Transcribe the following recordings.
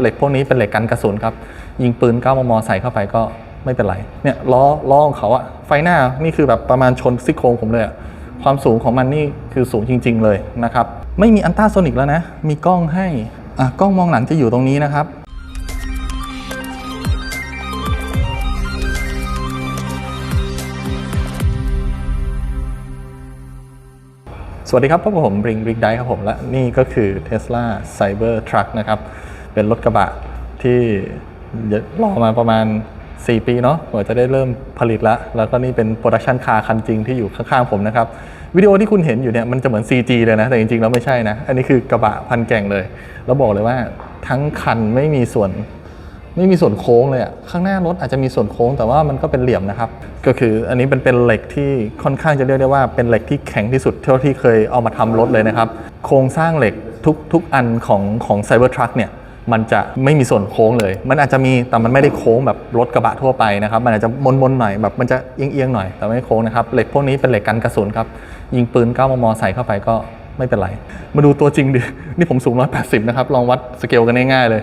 เหล็กพวกนี้เป็นเหล็กกันกระสุนครับ ยิงปืน9มมใส่เข้าไปก็ไม่เป็นไร เนี่ยล้อล้อของเขาอะไฟหน้านี่คือแบบประมาณชนซี่โครงผมเลยอะความสูงของมันนี่คือสูงจริง ๆ เลยนะครับ ไม่มีอันต้าโซนิกแล้วนะ มีกล้องให้อะกล้องมองหลังจะอยู่ตรงนี้นะครับสวัสดีครับพบกับผมบริงบริงไดครับผม และนี่ก็คือ Tesla Cyber Truck นะครับ เป็นรถกระบะที่รอมาประมาณ 4 ปีเนาะกว่าจะได้เริ่มผลิตล้วแล้วก็นี่เป็นโปรดักชันคาร์คันจริงที่อยู่ข้างๆผมนะครับ วิดีโอที่คุณเห็นอยู่เนี่ยมันจะเหมือน CG เลยนะ แต่จริงๆแล้วไม่ใช่นะ อันนี้คือกระบะพันแก่งเลย แล้วบอกเลยว่าทั้งคันไม่มีส่วนไม่มีส่วนโค้งเลยอะข้างหน้ารถอาจจะมีส่วนโค้งแต่ว่ามันก็เป็นเหลี่ยมนะครับ ก็คืออันนี้เป็นเป็นเหล็กที่ค่อนข้างจะเรียกได้ว่าเป็นเหล็กที่แข็งที่สุดเท่าที่เคยเอามาทำรถเลยนะครับ โครงสร้างเหล็กทุกทุกอันของของไซเบอร์ทรัคเนี่ย มันจะไม่มีส่วนโค้งเลย มันอาจจะมีแต่มันไม่ได้โค้งแบบรถกระบะทั่วไปนะครับมันอาจจะมนมนๆหน่อยแบบมันจะเอียงๆหน่อยแต่ไม่โค้งนะครับเหล็กพวกนี้เป็นเหล็กกันกระสุนครับยิงปืน 9 มม ใส่เข้าไปก็ไม่เป็นไร มาดูตัวจริงดิ นี่ผมสูง 180 นะครับ ลองวัดสเกลกันง่ายๆเลย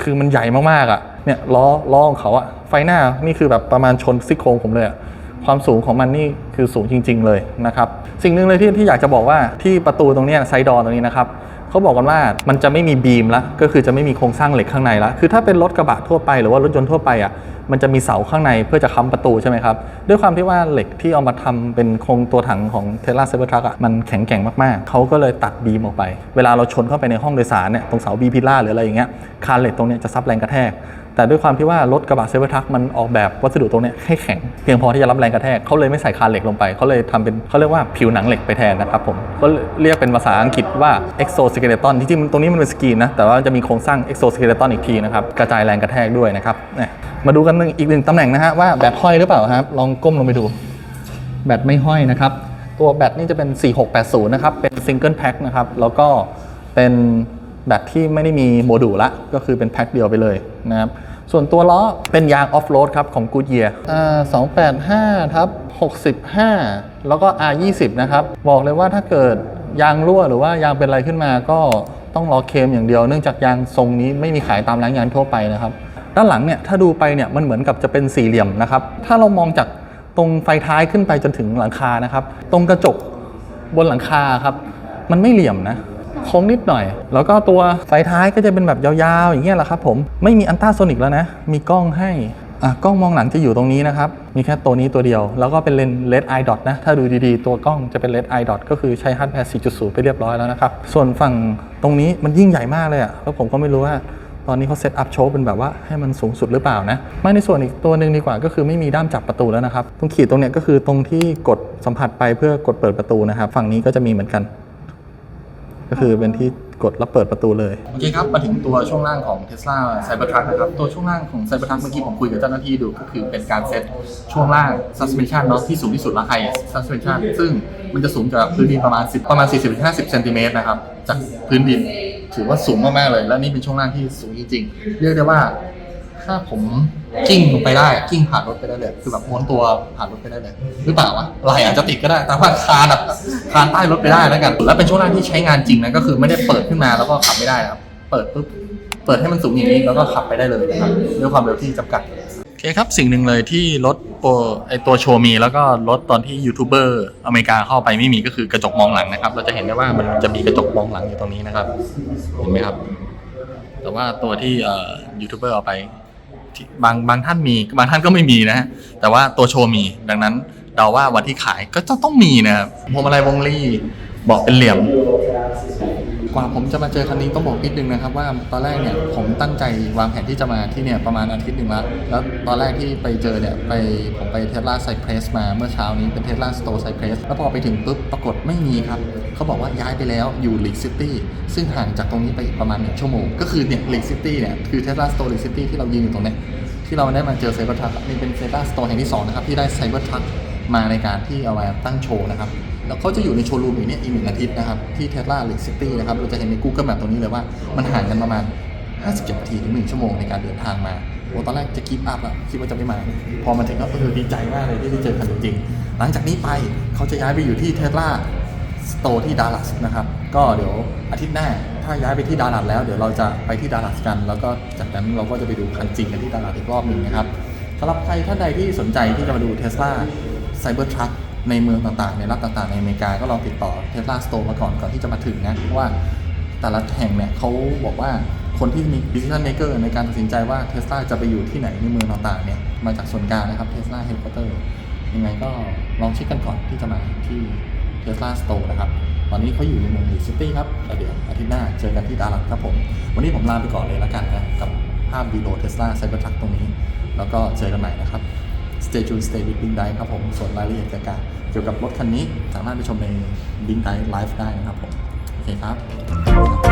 คือมันใหญ่มากๆอะ เนี่ยล้อล้อของเขาอะไฟหน้า นี่คือแบบประมาณชนซี่โครงผมเลยอะความสูงของมันนี่คือสูงจริง ๆ เลยนะครับ สิ่งหนึ่งเลยที่ที่อยากจะบอกว่าที่ประตูตรงนี้ไซด์ดอตรงนี้นะครับ เขาบอกกันว่ามันจะไม่มีบีมละก็คือจะไม่มีโครงสร้างเหล็กข้างในละคือถ้าเป็นรถกระบะทั่วไปหรือว่ารถยนต์ทั่วไปอะมันจะมีเสาข้างในเพื่อจะค้ำประตูใช่ไหมครับ ด้วยความที่ว่าเหล็กที่เอามาทำเป็นโครงตัวถังของเทสลาเซเบอร์ทรัคอะมันแข็งแกร่งมากๆ เขาก็เลยตัดบีมออกไป เวลาเราชนเข้าไปในห้องโดยสารเนี่ยตรงเสาบีพิล่าหรืออะไรอย่างเงี้ยคานเหล็กตรงเนี้ยจะซับแรงกระแทก แต่ด้วยความที่ว่ารถกระบะเซเบอร์ทรัคมันออกแบบวัสดุตรงนี้ให้แข็งเพียงพอที่จะรับแรงกระแทกเขาเลยไม่ใส่คานเหล็กลงไปเขาเลยทำเป็นเขาเรียกว่าผิวหนังเหล็กไปแทนนะครับผมก็เรียกเป็นภาษาอังกฤษว่า exoskeleton จริงๆตรงนี้มันเป็นสกรีนนะแต่ว่าจะมีโครงสร้าง exoskeleton อีกทีนะครับกระจายแรงกระแทกด้วยนะครับมาดูกันหนึ่งอีกหนึ่งตำแหน่งนะฮะว่าแบตห้อยหรือเปล่าครับลองก้มลงไปดู แบตไม่ห้อยนะครับตัวแบตนี่จะเป็น 4680 นะครับ เป็นซิงเกิลแพ็คนะครับ แล้วก็เป็น แบตที่ไม่ได้มีโมดูลละ ก็คือเป็นแพ็คเดียวไปเลยนะครับ ส่วนตัวล้อเป็นยางออฟโรดครับของ Goodyear อ่า285ทับ65แล้วก็ R20 นะครับ บอกเลยว่าถ้าเกิดยางรั่วหรือว่ายางเป็นอะไรขึ้นมาก็ต้องรอเคมอย่างเดียว เนื่องจากยางทรงนี้ไม่มีขายตามร้านยางทั่วไปนะครับ ด้านหลังเนี่ยถ้าดูไปเนี่ยมันเหมือนกับจะเป็นสี่เหลี่ยมนะครับ ถ้าเรามองจากตรงไฟท้ายขึ้นไปจนถึงหลังคานะครับ ตรงกระจกบนหลังคาครับ มันไม่เหลี่ยมนะ โค้งนิดหน่อย แล้วก็ตัวไฟท้ายก็จะเป็นแบบยาวๆ อย่างเงี้ยแหละครับผมไม่มีอันต้าโซนิกแล้วนะ มีกล้องให้กล้องมองหลังจะอยู่ตรงนี้นะครับ มีแค่ตัวนี้ตัวเดียว แล้วก็เป็นเลนส์ LED eye dot นะ ถ้าดูดีๆ ตัวกล้องจะเป็น LED eye dot ก็คือใช้ฮาร์ดแวร์ 4.0 ไปเรียบร้อยแล้วนะครับ ส่วนฝั่งตรงนี้มันยิ่งใหญ่มากเลยอะแล้วผมก็ไม่รู้ว่าตอนนี้เขาเซตอัพโชว์เป็นแบบว่าให้มันสูงสุดหรือเปล่านะ ไม่ในส่วนอีกตัวหนึ่งดีกว่าก็คือไม่มีด้ามจับประตูแล้วนะครับ ตรงขีดตรงเนี้ยก็คือตรงที่กดสัมผัสไปเพื่อกดเปิดประตูนะครับ ฝั่งนี้ก็จะมีเหมือนกัน ก็คือเป็นที่กดแล้วเปิดประตูเลยโอเคครับมาถึงตัวช่วงล่างของ Tesla Cybertruck นะครับตัวช่วงล่างของ Cybertruck เมื่อกี้ผมคุยกับเจ้าหน้าที่ดูก็คือเป็นการเซตช่วงล่าง suspension เนาะที่สูงที่สุดและ highest suspension ซึ่งมันจะสูงจากพื้นดินประมาณ10ประมาณ 40-50เซนติเมตรนะครับจากพื้นดิน ถือว่าสูงมากๆเลย และนี่เป็นช่วงล่างที่สูงจริงๆ เรียกได้ว่า ถ้าผมกิ้งลงไปได้กิ้งผ่านรถไปได้เลย คือแบบม้วนตัวผ่านรถไปได้เลย หรือเปล่าวะไหลอาจจะติดก็ได้ แต่ว่าคานอะคานใต้รถไปได้แล้วกัน แล้วเป็นช่วงล่างที่ใช้งานจริงนะก็คือไม่ได้เปิดขึ้นมาแล้วก็ขับไม่ได้นะครับ เปิดปุ๊บเปิดให้มันสูงอย่างนี้แล้วก็ขับไปได้เลยนะครับด้วยความเร็วที่จำกัดโอเคครับสิ่งหนึ่งเลยที่รถโปรไอตัวโชว์มี แล้วก็รถตอนที่ยูทูบเบอร์อเมริกาเข้าไปไม่มีก็คือกระจกมองหลังนะครับ เราจะเห็นได้ว่ามันจะมีกระจกมองหลังอยู่ตรงนี้นะครับ เห็นไหมครับ แต่ว่าตัวที่ยูทูบเบอร์เอาไป บางบางท่านมีบางท่านก็ไม่มีนะฮะแต่ว่าตัวโชว์มีดังนั้นเดาว่าวันที่ขายก็จะต้องมีนะครับพวงมาลัยวงลี่เบอกเป็นเหลี่ยม กว่าผมจะมาเจอคันนี้ต้องบอกนิดนึงนะครับว่าตอนแรกเนี่ยผมตั้งใจวางแผนที่จะมาที่เนี่ยประมาณอาทิตย์หนึ่งแล้วแล้วตอนแรกที่ไปเจอเนี่ยไปผมไปเทสลาไซเพรสมาเมื่อเช้านี้เป็นเทสลาสโตรไซเพรสแล้วพอไปถึงปุ๊บปรากฏไม่มีครับเขาบอกว่าย้ายไปแล้วอยู่ลิกซิตี้ซึ่งห่างจากตรงนี้ไปอีกประมาณหนึ่งชั่วโมง ก็คือเนี่ยลิกซิตี้เนี่ยคือเทสลาสโตรลิกซิตี้ที่เรายืนอยู่ตรงเนี้ยที่เราได้มาเจอไซเบอร์ทัคนี่เป็นเทสลาสโตร์แห่งที่สองนะครับที่ได้ไซเบอร์ทัค มาในการที่เอามาตั้งโชว์นะครับ แล้วเขาจะอยู่ในโชว์รูมอีกเนี่ยอีกหนึ่งอาทิตย์นะครับ ที่เทสลา Lake City นะครับ เราจะเห็นใน Google Map ตรงนี้เลยว่า มันห่างกันประมาณ 57นาทีถึง 1 ชั่วโมงในการเดินทางมาโอ้ตอนแรกจะกีบอัพแล้วคิดว่าจะไม่มา พอมาถึงก็เออดีใจมากเลยที่ได้เจอคันจริงๆหลังจากนี้ไปเขาจะย้ายไปอยู่ที่เทสลาสโตร์ที่ดัลลัสนะครับก็เดี๋ยวอาทิตย์หน้าถ้าย้ายไปที่ดาลัดแล้วเดี๋ยวเราจะไปที่ดาลัดกัน แล้วก็จากนั้นเราก็จะไปดูคันจริงกันที่ดาลัดอีกรอบหนึ่งนะครับสำหรับใครท่านใดที่สนใจที่จะมาดู Tesla Cybertruck ในเมืองต่างๆ ในรัฐต่างๆ ในอเมริกา ก็ลองติดต่อ Tesla Store มาก่อนก่อนที่จะมาถึงนะเพราะว่าแต่ละแห่งเนี่ยเขาบอกว่าคนที่มี decision maker ในการตัดสินใจว่า Tesla จะไปอยู่ที่ไหนในเมืองต่างๆเนี่ยมาจากส่วนกลางนะครับ Tesla Headquarter ยังไงก็ลองเช็คกันก่อนที่จะมาที่ Tesla Store นะครับ ตอนนี้เขาอยู่ในเมืองลิซิตี้ครับแล้วเดี๋ยวอาทิตย์หน้าเจอกันที่ดารัสครับผม วันนี้ผมลาไปก่อนเลยแล้วกันนะกับภาพวีโ o เทสลาไซเบอร์ทรัคตรงนี้ แล้วก็เจอกันใหม่นะครับ Stay tuned stay with Bing d i ครับผมส่วนรายละเอียดเกี่ยวกับเกี่ยวกับรถคันนี้ สามารถไปชมใน Bing Dai Live ได้นะครับผม โอเคครับ